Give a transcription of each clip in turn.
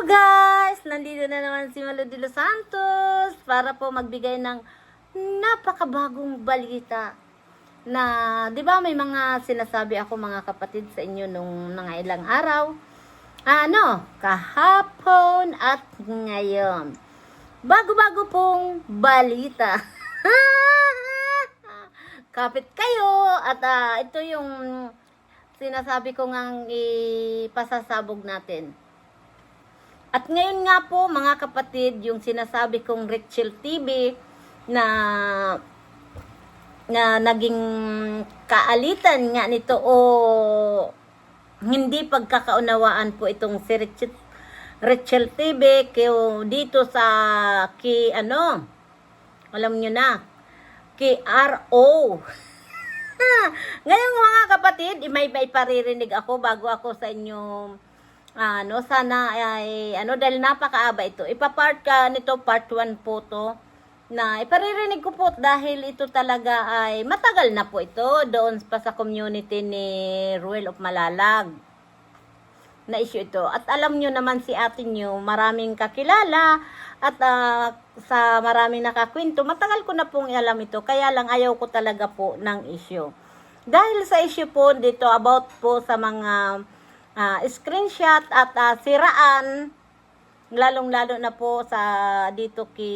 guys! Nandito na naman si Malo de los Santos para po magbigay ng napakabagong balita na, di ba may mga sinasabi ako mga kapatid sa inyo nung mga ilang araw? Ano? Kahapon at ngayon. Bago-bago pong balita. Kapit kayo at ah, ito yung sinasabi ko ngang ipasasabog natin. At ngayon nga po mga kapatid, yung sinasabi kong Rachel TV na na naging kaalitan nga nito o hindi pagkakaunawaan po itong si Rachel, Rachel TV kayo dito sa ki ano alam nyo na ki RO ngayon mga kapatid may may paririnig ako bago ako sa inyo ano sana ay ano dahil napakaaba ito ipapart ka nito part 1 po to na iparirinig ko po dahil ito talaga ay matagal na po ito doon pa sa community ni Ruel of Malalag na issue ito. At alam nyo naman si ate nyo, maraming kakilala at ah, sa maraming nakakwento, matagal ko na pong alam ito, kaya lang ayaw ko talaga po ng issue. Dahil sa issue po dito about po sa mga ah, screenshot at ah, siraan, lalong-lalo na po sa dito ki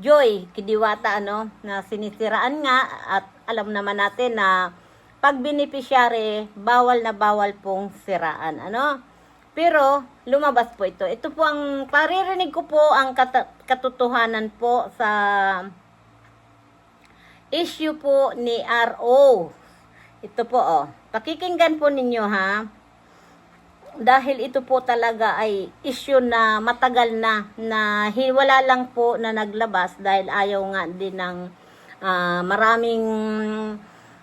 Joy Kidiwata ano na sinisiraan nga at alam naman natin na pag beneficiary bawal na bawal pong siraan ano. Pero lumabas po ito. Ito po ang paririnig ko po ang kata- katotohanan po sa issue po ni RO ito po oh pakikinggan po ninyo ha dahil ito po talaga ay issue na matagal na na wala lang po na naglabas dahil ayaw nga din ng ah, maraming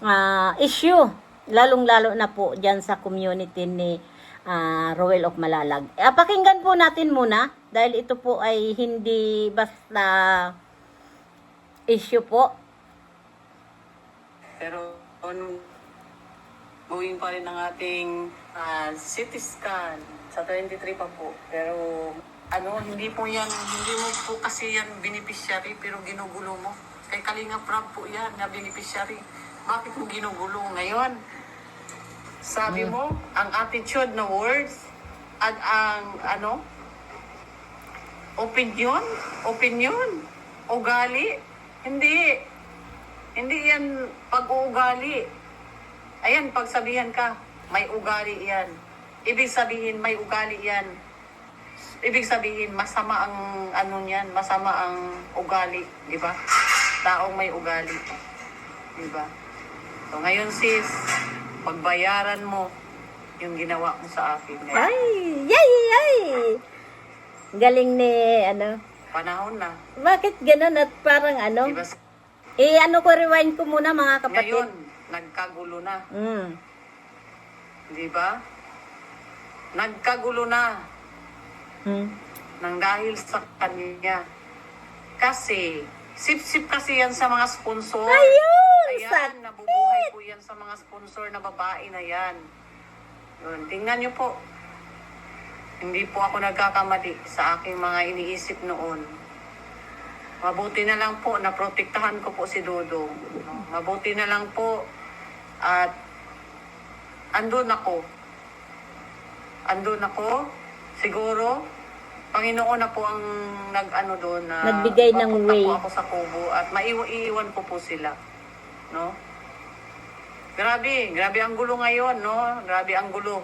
ah, issue lalong-lalo na po diyan sa community ni ah, Roel of Malalag. Eh, pakinggan po natin muna dahil ito po ay hindi basta issue po. Pero on going pa rin ang ating ah, CT scan sa 23 pa po. Pero ano, hindi po yan, hindi mo po kasi yan beneficiary pero ginugulo mo. Kay Kalinga Prab po yan na beneficiary. Bakit mo ginugulo ngayon? Sabi mo, ang attitude na words at ang ano, opinion, opinion, ugali, hindi. Hindi yan pag-uugali. Ayan, pagsabihan ka, may ugali yan. Ibig sabihin, may ugali yan. Ibig sabihin, masama ang ano niyan, masama ang ugali, di ba? Taong may ugali. Di ba? So ngayon sis, pagbayaran mo yung ginawa mo sa akin. Ngayon, Ay, yay, yay! Galing ni, ano, panahon na. bakit ganun at parang ano? Di ba? Eh, ano ko, rewind ko muna mga kapatid. Ngayon, nagkagulo na. Mm. Di ba? Nagkagulo na Mm. nang dahil sa kanya. Kasi, sip-sip kasi yan sa mga sponsor. Ayun! Ayan, Sakit! nabubuhay po yan sa mga sponsor na babae na yan. Yun, tingnan nyo po. Hindi po ako nagkakamali sa aking mga iniisip noon. Mabuti na lang po na protektahan ko po si Dodo. Mabuti na lang po at andun ako. Andun ako. Siguro, Panginoon na po ang nag-ano doon na Nagbigay ng way. po ako sa kubo at maiiwan ko po sila. No? Grabe, grabe ang gulo ngayon, no? Grabe ang gulo.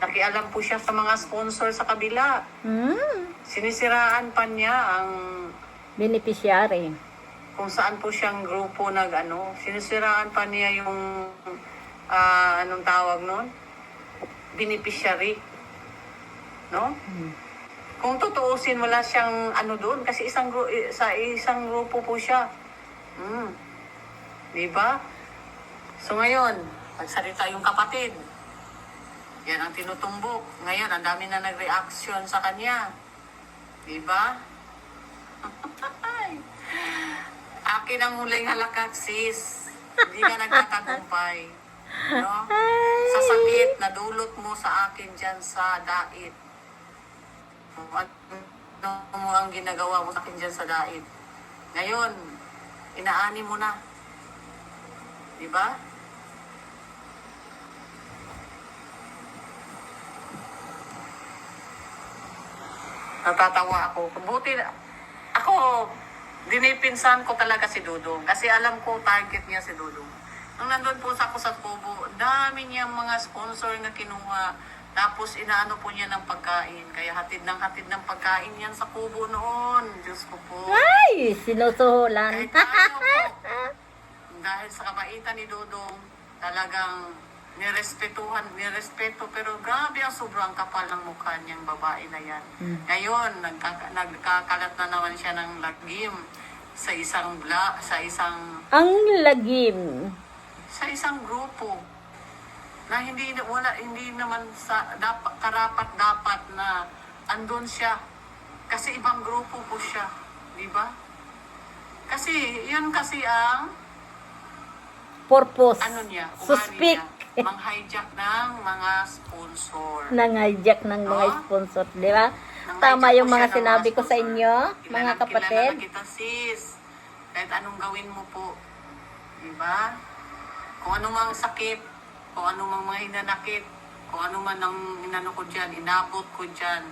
Nakialam po siya sa mga sponsor sa kabila. Mm. Sinisiraan pa niya ang Beneficiary. Kung saan po siyang grupo nag ano, sinisiraan pa niya yung ah, anong tawag nun? Beneficiary. No? Kung tutuusin wala siyang ano doon kasi isang gru- eh, sa isang grupo po siya. Mm. 'Di ba? So ngayon, pagsalita yung kapatid. Yan ang tinutumbok. Ngayon, ang dami na nag-reaction sa kanya. 'Di ba? Akin ang huling halakat, sis. Hindi ka nagtatagumpay. No? Sa sakit na dulot mo sa akin dyan sa dait. Ano mo ang ginagawa mo sa akin dyan sa dait. Ngayon, inaani mo na. Di ba? Natatawa ako. Buti, ako, dinipinsan ko talaga si Dudong. Kasi alam ko, target niya si Dudong. Nung nandun po sa ako sa Kubo, dami niyang mga sponsor na kinuha. Tapos inaano po niya ng pagkain. Kaya hatid ng hatid ng pagkain yan sa Kubo noon. Diyos ko po. Ay, sinusuhulan. Kahit tayo po, dahil sa kabaitan ni Dodong, talagang nirespetuhan, nirespeto, pero grabe ang sobrang kapal ng mukha niyang babae na yan. Hmm. Ngayon, nagkaka, nagkakalat na naman siya ng lagim sa isang bla, sa isang Ang lagim. sa isang grupo na hindi wala hindi naman sa dapat karapat dapat na andon siya kasi ibang grupo po siya, di ba? Kasi yun kasi ang Purpose. ano niya, Suspect. niya, mang-hijack ng mga sponsor. Nang-hijack ng mga Oh? sponsor, di ba? Tama yung mga sinabi ko sa inyo, Kilala- mga kapatid. Kilala na kita sis. Kahit anong gawin mo po. Di ba? Kung ano mang sakit, kung ano mang mga hinanakit, kung ano man ang inano ko dyan, inabot ko dyan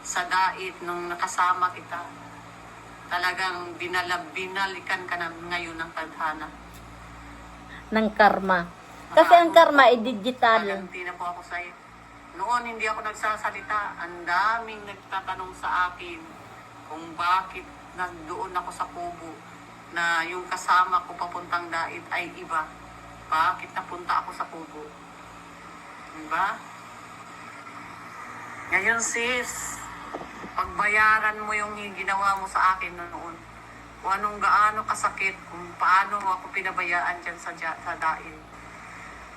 sa dait nung nakasama kita. Talagang binalab, binalikan ka na ngayon ng tadhana. ng karma. Kasi ang karma ay digital. Taganti na po ako sa'yo. Noon hindi ako nagsasalita. Ang daming nagtatanong sa akin kung bakit nandoon ako sa kubo na yung kasama ko papuntang dait ay iba. Bakit napunta ako sa kubo? Diba? Ngayon sis, pagbayaran mo yung ginawa mo sa akin noon. Kung anong gaano kasakit, kung paano mo ako pinabayaan dyan sa, sa dait.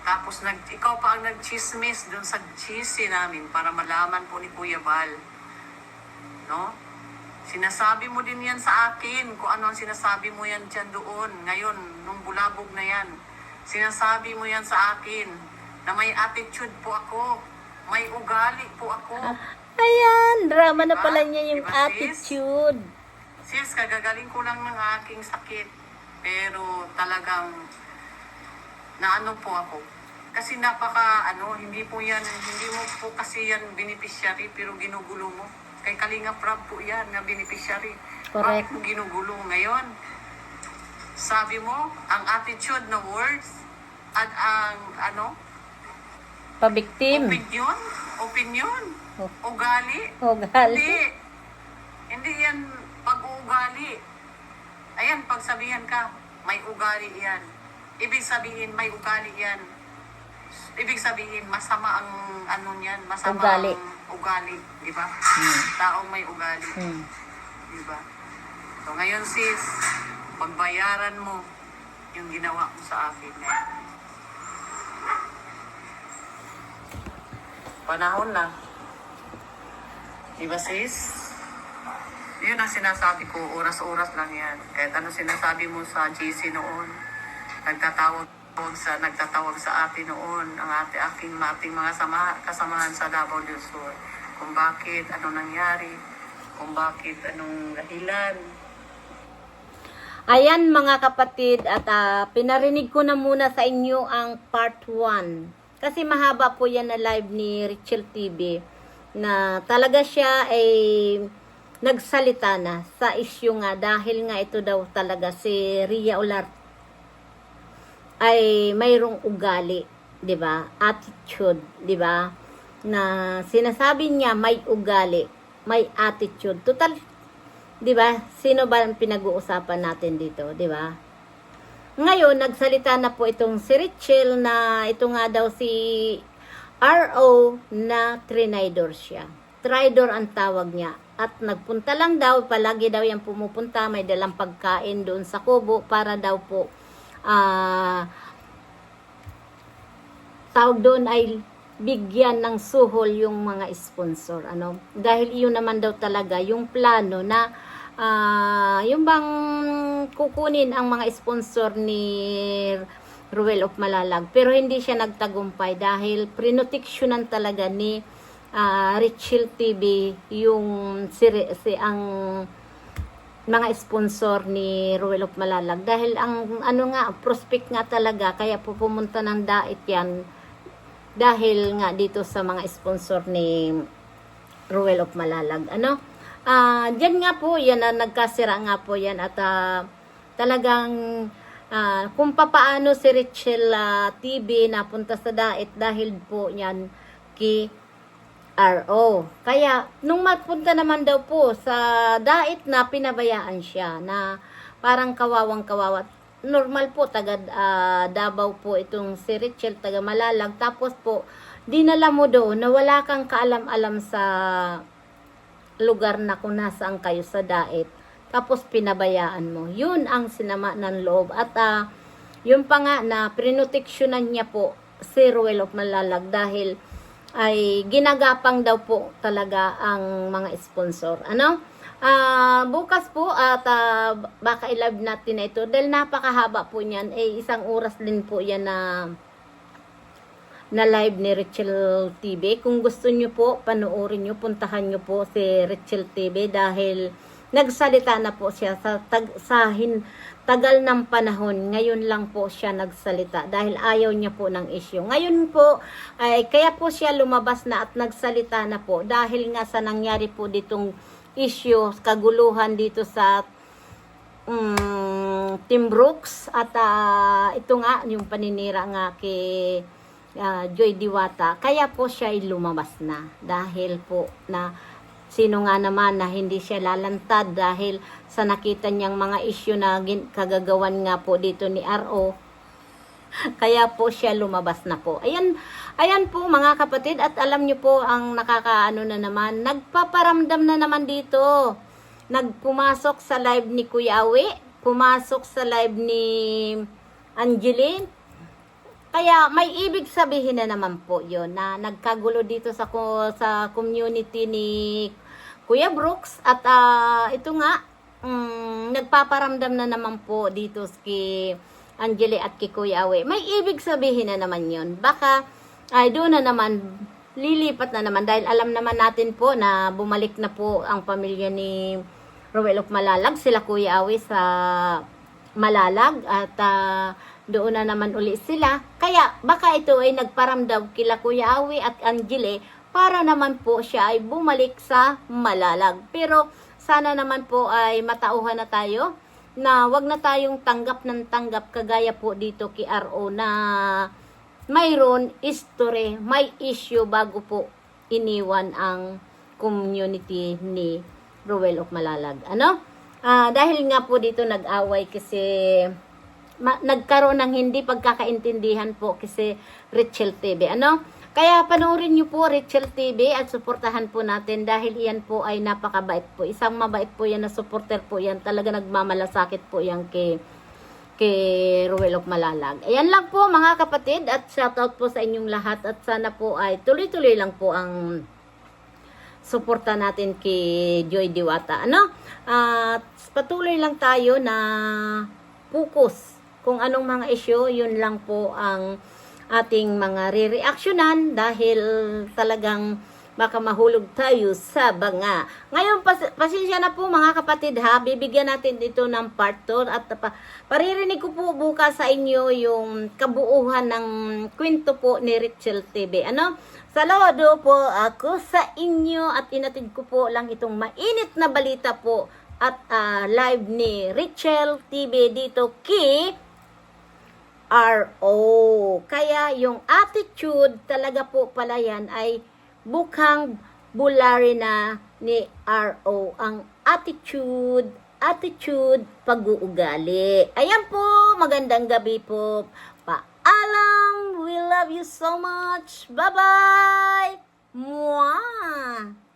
Tapos nag, ikaw pa ang nagchismis doon sa cheesy namin para malaman po ni Kuya Bal. No? Sinasabi mo din yan sa akin kung ano ang sinasabi mo yan dyan doon. Ngayon, nung bulabog na yan, sinasabi mo yan sa akin na may attitude po ako. May ugali po ako. Ayan, drama na Diba? pala niya yung Diba, sis? attitude. Sis, kagagaling ko lang ng aking sakit. Pero talagang naano po ako. Kasi napaka ano, hindi po yan, hindi mo po kasi yan beneficiary pero ginugulo mo. Kay Kalinga Prab po yan na beneficiary. Correct. Bakit mo ginugulo ngayon? Sabi mo, ang attitude na words at ang ano, Pabiktim. opinion, opinion, Oh. ugali, Ugali. hindi. Hindi yan pag-uugali. Ayan, pagsabihan ka, may ugali yan. Ibig sabihin, may ugali yan. Ibig sabihin, masama ang ano niyan, masama Ugali. ang ugali, di ba? Hmm. Taong may ugali, Hmm. di ba? So ngayon sis, pagbayaran mo yung ginawa mo sa akin. Panahon na. Di ba sis? Yun ang sinasabi ko, oras-oras lang yan. Kahit ano sinasabi mo sa GC noon, nagtatawag sa nagtatawag sa atin noon ang ate aking ating mga sama, kasamahan sa Davao del Sur. Kung bakit ano nangyari kung bakit anong dahilan. Ayan mga kapatid at ah, pinarinig ko na muna sa inyo ang part 1. Kasi mahaba po yan na live ni Richel TV na talaga siya ay nagsalita na sa issue nga dahil nga ito daw talaga si Ria Olarte ay mayroong ugali, 'di ba? Attitude, 'di ba? Na sinasabi niya may ugali, may attitude. Total 'di ba? Sino ba ang pinag-uusapan natin dito, 'di ba? Ngayon, nagsalita na po itong si Richel na ito nga daw si RO na trinidor siya. Tridor ang tawag niya. At nagpunta lang daw, palagi daw yan pumupunta, may dalang pagkain doon sa kubo para daw po ah tawag doon ay bigyan ng suhol yung mga sponsor ano dahil iyon naman daw talaga yung plano na ah, yung bang kukunin ang mga sponsor ni Ruel of Malalag. Pero hindi siya nagtagumpay dahil prinoteksyonan talaga ni ah, Richel TV yung si, si ang mga sponsor ni Ruel of Malalag. Dahil ang ano nga prospect nga talaga kaya po pumunta ng dait yan dahil nga dito sa mga sponsor ni Ruel of Malalag ano? Ah diyan nga po yan na nagkasira nga po yan at ah, talagang ah, kung papaano si Richel ah, TV napunta sa dait dahil po yan kay RO. Kaya, nung mapunta naman daw po sa dait na pinabayaan siya na parang kawawang kawawa. Normal po, taga ah, Davao po itong si Richel, taga Malalag. Tapos po, dinala mo doon na wala kang kaalam-alam sa lugar na kung nasaan kayo sa dait. Tapos pinabayaan mo. Yun ang sinama ng loob. At ah, yun pa nga na prinoteksyonan niya po si Ruel of Malalag dahil ay ginagapang daw po talaga ang mga sponsor. Ano? Ah, bukas po at ah, baka i-live natin na ito dahil napakahaba po niyan. Eh isang oras din po yan na na live ni Rachel TV. Kung gusto nyo po, panoorin nyo, puntahan nyo po si Rachel TV dahil nagsalita na po siya sa, tag, sa hin, tagal ng panahon. Ngayon lang po siya nagsalita dahil ayaw niya po ng issue. Ngayon po, ay kaya po siya lumabas na at nagsalita na po dahil nga sa nangyari po ditong issue, kaguluhan dito sa mm, Tim Brooks at ah, ito nga yung paninira nga kay ah, Joy Diwata. Kaya po siya ay lumabas na dahil po na sino nga naman na hindi siya lalantad dahil sa nakita niyang mga issue na kagagawan nga po dito ni RO. Kaya po siya lumabas na po. Ayan, ayan po mga kapatid at alam niyo po ang nakakaano na naman, nagpaparamdam na naman dito. Nagpumasok sa live ni Kuya Awe, pumasok sa live ni Angeline, kaya may ibig sabihin na naman po 'yon na nagkagulo dito sa sa community ni Kuya Brooks at ah, ito nga mm, nagpaparamdam na naman po dito kay Angeli at kay Kuya Awe. May ibig sabihin na naman 'yon. Baka ay doon na naman lilipat na naman dahil alam naman natin po na bumalik na po ang pamilya ni Rowel of Malalag, sila Kuya Awe sa Malalag at ah, doon na naman uli sila. Kaya baka ito ay nagparamdam kila Kuya Awi at Angele para naman po siya ay bumalik sa Malalag. Pero sana naman po ay matauhan na tayo na wag na tayong tanggap ng tanggap kagaya po dito kay RO na mayroon history, may issue bago po iniwan ang community ni Rowel of Malalag. Ano? Ah, dahil nga po dito nag-away kasi nagkaroon ng hindi pagkakaintindihan po kasi Rachel TV. Ano? Kaya panoorin niyo po Rachel TV at suportahan po natin dahil iyan po ay napakabait po. Isang mabait po yan na supporter po yan. Talaga nagmamalasakit po yan kay kay Ruel of Malalag. Ayan lang po mga kapatid at shoutout po sa inyong lahat at sana po ay tuloy-tuloy lang po ang suporta natin kay Joy Diwata. Ano? At patuloy lang tayo na focus kung anong mga issue, yun lang po ang ating mga re-reactionan dahil talagang baka mahulog tayo sa banga. Ngayon, pas- pasensya na po mga kapatid ha, bibigyan natin dito ng part 2 at pa- paririnig ko po bukas sa inyo yung kabuuhan ng kwento po ni Rachel TV. Ano? Saludo po ako sa inyo at inatid ko po lang itong mainit na balita po at ah, live ni Rachel TV dito kay RO. Kaya yung attitude talaga po pala yan ay bukang bulari na ni RO. Ang attitude, attitude, pag-uugali. Ayan po, magandang gabi po. Paalam, we love you so much. Bye-bye! Mwah!